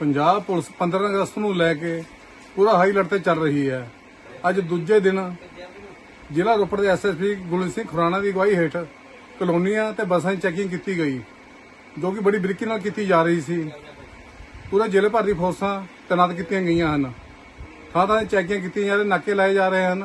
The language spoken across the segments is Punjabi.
ਪੰਜਾਬ ਪੁਲਿਸ 15 ਅਗਸਤ ਨੂੰ ਲੈ ਕੇ ਪੂਰਾ ਹਾਈ ਅਲਰਟ ਤੇ ਚੱਲ ਰਹੀ ਹੈ। ਅੱਜ ਦੂਜੇ ਦਿਨ ਜ਼ਿਲ੍ਹਾ ਰੋਪੜ ਦੇ ਐਸਐਸਪੀ ਗੁਲਨ ਸਿੰਘ ਖੁਰਾਣਾ ਦੀ ਅਗਵਾਈ ਹੇਠ ਕਲੋਨੀਆਂ ਤੇ ਬੱਸਾਂ ਦੀ ਚੈਕਿੰਗ ਕੀਤੀ ਗਈ, ਜੋ ਕਿ ਬੜੀ ਬਰੀਕੀ ਨਾਲ ਕੀਤੀ ਜਾ ਰਹੀ ਸੀ। ਪੂਰੇ ਜ਼ਿਲ੍ਹੇ ਭਰ ਦੀ ਫੋਰਸਾਂ ਤੈਨਾਤ ਕੀਤੀਆਂ ਗਈਆਂ ਹਨ। ਥਾਂ ਥਾਂ ਚੈਕਿੰਗ ਕੀਤੀਆਂ ਜਾ ਰਹੀਆਂ, ਨਾਕੇ ਲਾਏ ਜਾ ਰਹੇ ਹਨ।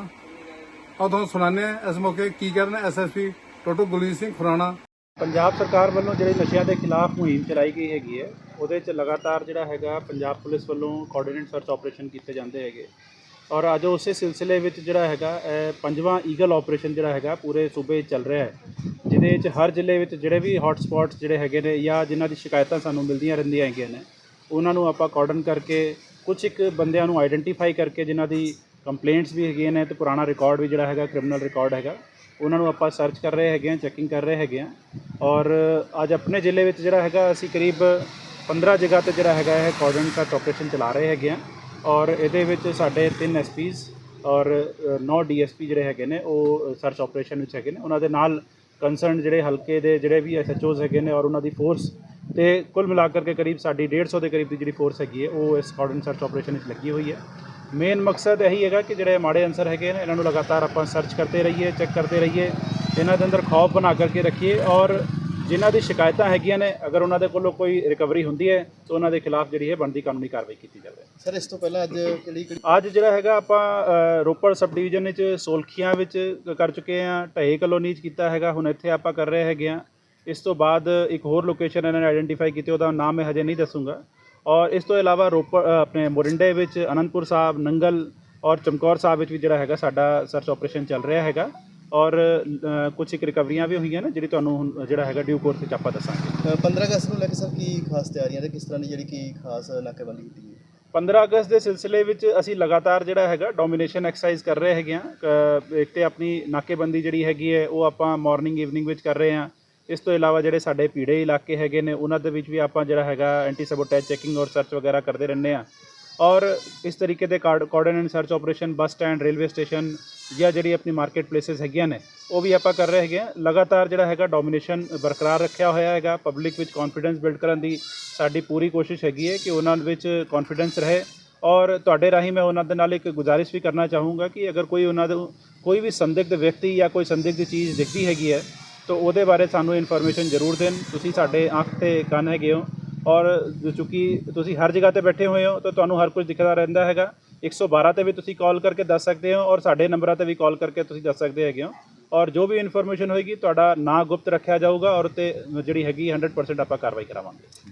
ਔਰ ਤੁਹਾਨੂੰ ਸੁਣਾਉਂਦੇ ਹਾਂ ਇਸ ਮੌਕੇ ਕੀ ਕਹਿ ਰਹੇ ਨੇ ਐਸਐਸਪੀ ਟੋਟੋ ਗੁਲਜੀਤ ਸਿੰਘ ਖੁਰਾਣਾ। ਪੰਜਾਬ ਸਰਕਾਰ ਵੱਲੋਂ ਜਿਹੜੇ ਨਸ਼ਿਆਂ ਦੇ ਖਿਲਾਫ ਮੁਹਿੰਮ ਚਲਾਈ ਗਈ ਹੈਗੀ ਹੈ, ਉਹਦੇ 'ਚ ਲਗਾਤਾਰ ਜਿਹੜਾ ਹੈਗਾ ਪੰਜਾਬ ਪੁਲਿਸ ਵੱਲੋਂ ਕੋਆਰਡੀਨੇਟ ਸਰਚ ਆਪਰੇਸ਼ਨ ਕੀਤੇ ਜਾਂਦੇ ਹੈਗੇ। ਔਰ ਅੱਜ ਉਸੇ ਸਿਲਸਿਲੇ ਵਿੱਚ ਜਿਹੜਾ ਹੈਗਾ ਪੰਜਵਾਂ ਈਗਲ ਆਪਰੇਸ਼ਨ ਜਿਹੜਾ ਹੈਗਾ, ਪੂਰੇ ਸੂਬੇ ਚੱਲ ਰਿਹਾ ਹੈ, ਜਿਹਦੇ 'ਚ ਹਰ ਜ਼ਿਲ੍ਹੇ ਵਿੱਚ ਜਿਹੜੇ ਵੀ ਹੌਟ ਸਪੌਟਸ ਜਿਹੜੇ ਹੈਗੇ ਨੇ ਜਾਂ ਜਿਨ੍ਹਾਂ ਦੀ ਸ਼ਿਕਾਇਤਾਂ ਸਾਨੂੰ ਮਿਲਦੀਆਂ ਰਹਿੰਦੀਆਂ ਹੈਗੀਆਂ ਨੇ, ਉਹਨਾਂ ਨੂੰ ਆਪਾਂ ਕੋਆਰਡਨ ਕਰਕੇ ਕੁਝ ਇੱਕ ਬੰਦਿਆਂ ਨੂੰ ਆਈਡੈਂਟੀਫਾਈ ਕਰਕੇ ਜਿਨ੍ਹਾਂ ਦੀ ਕੰਪਲੇਂਟਸ ਵੀ ਹੈਗੀਆਂ ਨੇ ਤੇ ਪੁਰਾਣਾ ਰਿਕਾਰਡ ਵੀ ਜਿਹੜਾ ਹੈਗਾ ਕ੍ਰਿਮੀਨਲ ਰਿਕਾਰਡ ਹੈਗਾ ਉਹਨਾਂ ਨੂੰ ਆਪਾਂ ਸਰਚ ਕਰ ਰਹੇ ਹੈਗੇ ਹਾਂ ਚੈਕਿੰਗ ਕਰ ਰਹੇ ਹੈਗੇ ਹਾਂ। ਔਰ ਅੱਜ ਆਪਣੇ ਜ਼ਿਲ੍ਹੇ ਵਿੱਚ ਜਿਹੜਾ ਹੈਗਾ, ਅਸੀਂ ਕਰੀਬ 15 ਜਗ੍ਹਾ ਤੇ ਜਿਹੜਾ ਹੈਗਾ ਇਹ ਕੋਆਰਡਨ ਸਰਚ ਆਪਰੇਸ਼ਨ ਚਲਾ ਰਹੇ ਹੈਗੇ ਹਾਂ। ਔਰ ਇਹਦੇ ਵਿੱਚ ਸਾਡੇ ਤਿੰਨ ਐਸਪੀਜ਼ ਔਰ 9 ਡੀਐਸਪੀ ਜਿਹੜੇ ਹੈਗੇ ਨੇ, ਉਹ ਸਰਚ ਆਪਰੇਸ਼ਨ ਵਿੱਚ ਹੈਗੇ ਨੇ। ਉਹਨਾਂ ਦੇ ਨਾਲ ਕੰਸਰਨ ਜਿਹੜੇ ਹਲਕੇ ਦੇ ਜਿਹੜੇ ਵੀ ਐਸਐਚਓਜ਼ ਹੈਗੇ ਨੇ ਔਰ ਉਹਨਾਂ ਦੀ ਫੋਰਸ ਤੇ ਕੁੱਲ ਮਿਲਾ ਕਰਕੇ ਕਰੀਬ ਸਾਡੀ 150 ਦੇ ਕਰੀਬ ਦੀ ਜਿਹੜੀ ਫੋਰਸ ਹੈਗੀ ਹੈ, ਉਹ ਇਸ ਕੋਆਰਡਨ ਸਰਚ ਆਪਰੇਸ਼ਨ ਵਿੱਚ ਲੱਗੀ ਹੋਈ ਹੈ। ਮੇਨ ਮਕਸਦ ਇਹੀ ਹੈਗਾ ਕਿ ਜਿਹੜੇ ਮਾੜੇ ਅਨਸਰ ਹੈਗੇ ਨੇ ਇਹਨਾਂ ਨੂੰ ਲਗਾਤਾਰ ਆਪਾਂ ਸਰਚ ਕਰਦੇ ਰਹੀਏ ਚੈੱਕ ਕਰਦੇ ਰਹੀਏ ਇਹਨਾਂ ਦੇ ਅੰਦਰ ਖੌਫ ਬਣਾ ਕਰਕੇ ਰੱਖੀਏ ਔਰ ਜਿਨ੍ਹਾਂ ਦੀ ਸ਼ਿਕਾਇਤਾਂ ਹੈਗੀਆਂ ਨੇ ਅਗਰ ਉਹਨਾਂ ਦੇ ਕੋਲੋਂ ਕੋਈ ਰਿਕਵਰੀ ਹੁੰਦੀ ਹੈ ਤਾਂ ਉਹਨਾਂ ਦੇ ਖਿਲਾਫ ਜਿਹੜੀ ਹੈ ਬਣਦੀ ਕਾਨੂੰਨੀ ਕਾਰਵਾਈ ਕੀਤੀ ਜਾਵੇ। ਸਰ ਇਸ ਤੋਂ ਪਹਿਲਾਂ ਅੱਜ ਕਿਹੜੀ ਕਿਹੜੀ ਅੱਜ ਜਿਹੜਾ ਹੈਗਾ ਆਪਾਂ ਰੋਪੜ ਸਬ ਡਿਵੀਜ਼ਨ ਵਿੱਚ ਸੋਲਖੀਆਂ ਵਿੱਚ ਕਰ ਚੁੱਕੇ ਹਾਂ ਢਹੇ ਕਲੋਨੀ 'ਚ ਕੀਤਾ ਹੈਗਾ ਹੁਣ ਇੱਥੇ ਆਪਾਂ ਕਰ ਰਹੇ ਹੈਗੇ ਹਾਂ। ਇਸ ਤੋਂ ਬਾਅਦ ਇੱਕ ਹੋਰ ਲੋਕੇਸ਼ਨ ਇਹਨਾਂ ਨੇ ਆਇਡੈਂਟੀਫਾਈ ਕੀਤੀ ਉਹਦਾ ਨਾਮ ਮੈਂ ਹਜੇ ਨਹੀਂ ਦੱਸੂਗਾ। ਔਰ ਇਸ ਤੋਂ ਇਲਾਵਾ ਰੋਪੜ ਆਪਣੇ ਮੋਰਿੰਡੇ ਵਿੱਚ ਅਨੰਦਪੁਰ ਸਾਹਿਬ ਨੰਗਲ ਔਰ ਚਮਕੌਰ ਸਾਹਿਬ ਵਿੱਚ ਵੀ ਜਿਹੜਾ ਹੈਗਾ ਸਾਡਾ ਸਰਚ ਆਪਰੇਸ਼ਨ ਚੱਲ ਰਿਹਾ ਹੈਗਾ। ਔਰ ਕੁਝ ਇੱਕ ਰਿਕਵਰੀਆਂ ਵੀ ਹੋਈਆਂ ਨੇ ਜਿਹੜੀ ਤੁਹਾਨੂੰ ਜਿਹੜਾ ਹੈਗਾ ਡਿਊ ਕੋਰਸ ਵਿੱਚ ਆਪਾਂ ਦੱਸਾਂਗੇ। ਅ, 15 ਅਗਸਤ ਨੂੰ ਲੈ ਕੇ ਸਰ ਕੀ ਖਾਸ ਤਿਆਰੀਆਂ ਤੇ ਕਿਸ ਤਰ੍ਹਾਂ ਦੀ ਜਿਹੜੀ ਕੀ ਖਾਸ ਨਾਕੇਬੰਦੀ ਕੀਤੀ ਗਈ? 15 ਅਗਸਤ ਦੇ ਸਿਲਸਿਲੇ ਵਿੱਚ ਅਸੀਂ ਲਗਾਤਾਰ ਜਿਹੜਾ ਹੈਗਾ ਡੋਮੀਨੇਸ਼ਨ ਐਕਸਰਸਾਈਜ਼ ਕਰ ਰਹੇ ਹੈਗੇ ਆ ਇੱਕ ਤੇ ਆਪਣੀ ਨਾਕੇਬੰਦੀ ਜਿਹੜੀ ਹੈਗੀ ਹੈ ਉਹ ਆਪਾਂ ਮਾਰਨਿੰਗ ਈਵਨਿੰਗ ਵਿੱਚ ਕਰ ਰਹੇ ਹਾਂ। ਇਸ ਤੋਂ ਇਲਾਵਾ ਜਿਹੜੇ ਸਾਡੇ ਪੀੜੇ ਇਲਾਕੇ ਹੈਗੇ ਨੇ, ਉਹਨਾਂ ਦੇ ਵਿੱਚ ਵੀ ਆਪਾਂ ਜਿਹੜਾ ਹੈਗਾ ਐਂਟੀ ਸਬੋਟੇਜ ਚੈਕਿੰਗ ਔਰ ਸਰਚ ਵਗੈਰਾ ਕਰਦੇ ਰਹਿੰਦੇ ਆ ਔਰ ਇਸ ਤਰੀਕੇ ਦੇ coordinate search operation bus stand, railway station ਜਾਂ ਜਿਹੜੀ ਆਪਣੀ ਮਾਰਕੀਟ ਪਲੇਸਸ ਹੈਗੀਆਂ ਨੇ, ਉਹ ਵੀ ਆਪਾਂ ਕਰ ਰਹੇ ਹੈਗੇ ਆ ਲਗਾਤਾਰ ਜਿਹੜਾ ਹੈਗਾ ਡੋਮੀਨੇਸ਼ਨ ਬਰਕਰਾਰ ਰੱਖਿਆ ਹੋਇਆ ਹੈਗਾ ਪਬਲਿਕ ਵਿੱਚ ਕੌਨਫੀਡੈਂਸ ਬਿਲਡ ਕਰਨ ਦੀ ਸਾਡੀ ਪੂਰੀ ਕੋਸ਼ਿਸ਼ ਹੈਗੀ ਹੈ ਕਿ ਉਹਨਾਂ ਵਿੱਚ ਕੌਨਫੀਡੈਂਸ ਰਹੇ। ਔਰ ਤੁਹਾਡੇ ਰਾਹੀਂ ਮੈਂ ਉਹਨਾਂ ਦੇ ਨਾਲ ਇੱਕ ਗੁਜ਼ਾਰਿਸ਼ ਵੀ ਕਰਨਾ ਚਾਹੂੰਗਾ ਕਿ ਅਗਰ ਕੋਈ ਉਹਨਾਂ ਦੇ, ਕੋਈ ਵੀ ਸੰਦਿਗਧ ਵਿਅਕਤੀ ਜਾਂ ਕੋਈ ਸੰਦਿਗਧ ਚੀਜ਼ ਦਿਖਦੀ ਹੈਗੀ ਹੈ ਤਾਂ ਉਹਦੇ ਬਾਰੇ ਸਾਨੂੰ ਇਨਫੋਰਮੇਸ਼ਨ ਜ਼ਰੂਰ ਦੇਣ। ਤੁਸੀਂ ਸਾਡੇ ਅੱਖ ਤੇ ਕੰਨ ਹੈਗੇ ਹੋ ਔਰ ਚੂੰਕਿ ਤੁਸੀਂ ਹਰ ਜਗ੍ਹਾ ਤੇ ਬੈਠੇ ਹੋਏ ਹੋ, ਤਾਂ ਤੁਹਾਨੂੰ ਹਰ ਕੁਝ ਦਿਖਦਾ ਰਹਿੰਦਾ ਹੈਗਾ। 112 ਤੇ ਵੀ ਤੁਸੀਂ ਕਾਲ ਕਰਕੇ ਦੱਸ ਸਕਦੇ ਹੋ ਔਰ ਸਾਡੇ ਨੰਬਰਾਂ ਤੇ ਵੀ ਕਾਲ ਕਰਕੇ ਤੁਸੀਂ ਦੱਸ ਸਕਦੇ ਹੈਗੇ ਹੋ। ਔਰ ਜੋ ਵੀ ਇਨਫੋਰਮੇਸ਼ਨ ਹੋਏਗੀ, ਤੁਹਾਡਾ ਨਾਂ ਗੁਪਤ ਰੱਖਿਆ ਜਾਊਗਾ ਔਰ ਤੇ ਜਿਹੜੀ ਹੈਗੀ 100% ਆਪਾਂ ਕਾਰਵਾਈ ਕਰਾਵਾਂਗੇ।